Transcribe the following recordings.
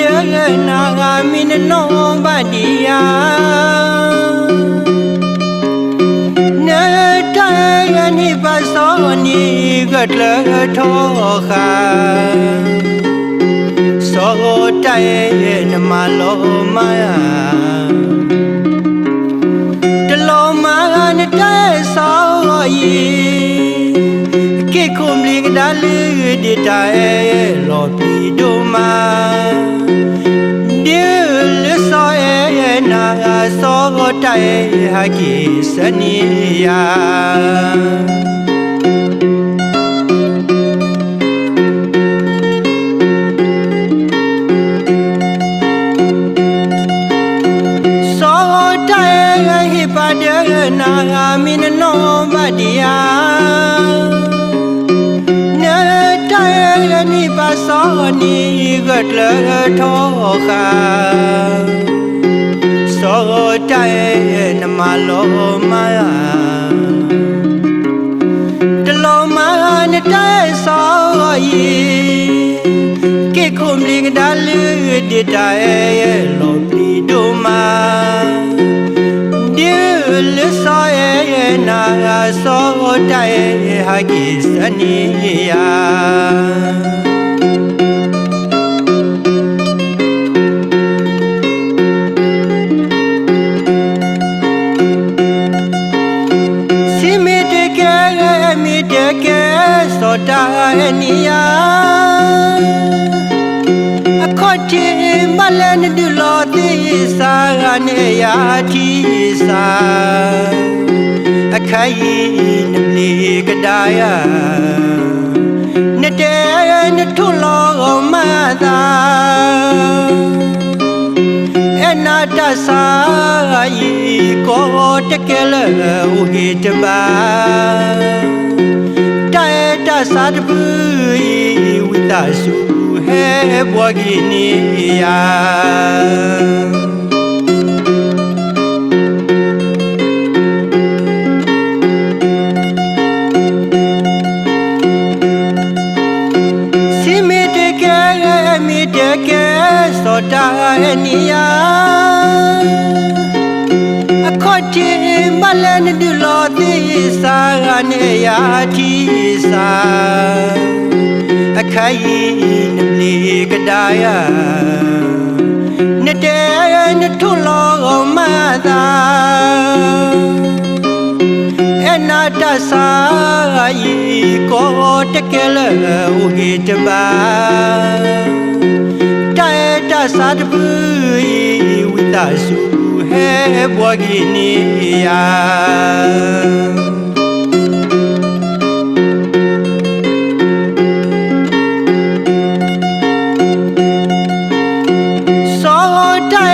de na ga min no ba dia ne ta ya ni ba so ni ga tla tho kha so ta ye na ma lo ma ya တလုံးမနဲ့တဲ့ဆောရီကေခုမလီကဒါလေးဒီတိုင်လော်ပီဒိုမာဒီ လဆောရဲ့နာဆောတိုင်ဟာကီစနီယာ सोनी गटल ठोखा सोटैन मालो माया डलो मान टाय सोई के खुम लिंग डाल दे टाय लोटी डुमा दिल सोए ना सोटै हागिसनिया နေယာတီစာအခါယီနမလီကဒါယာနတဲနထုလောမသာအနာတစာယီကိုတကယ်ဝဟိတပါတိုင်တစာတပူဝိတဆူဟဲဘွားကီနီယာ တာနီယာအခေါ်တင်မလန်ဒူလောတိစာကနေယာတီစာအခါယီနမလီကဒါယာနတဲနထုလောမသာအနာတဆာယီကိုတကယ်ဝဟိတပါ တိုင်တဆာတပူဝိတဆူဟဲဘွားကီနီယာ so ta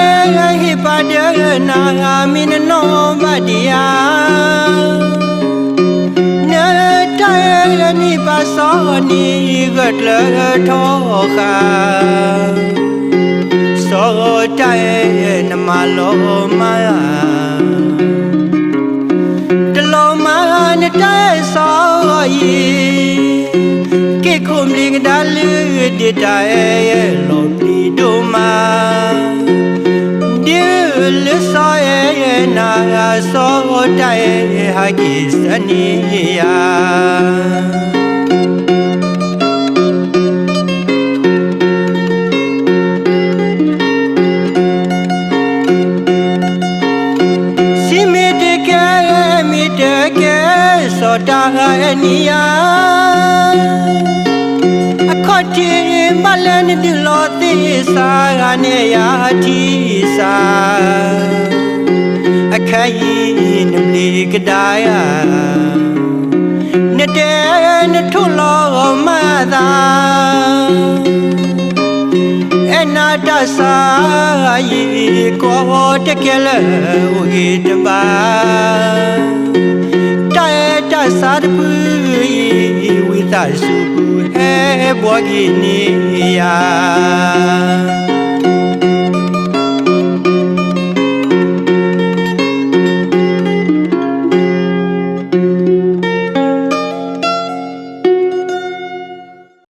hi pa de na ga min no ba dia ne ta ni pa so ni ga le tho kha so ta na ma lo ma ya de lo ma ne ta so yi ကေခုမလီကဒါလူဒီတာရဲ့လော်ပလီဒိုမာဒီလဆောရဲ့နာဆောတိုင်ဟာကီစနီယာ တာနီယာအခေါ်တင်မလန်ဒီလောတိစာကနေယာတီစာအခါယီနမလီကဒါယာနတဲနထုလောမသာအနာတစာယီကိုတကယ်ဝဟိတပါတို င်တစာတပူဝိသစုဟဲဘွားကီနီယာ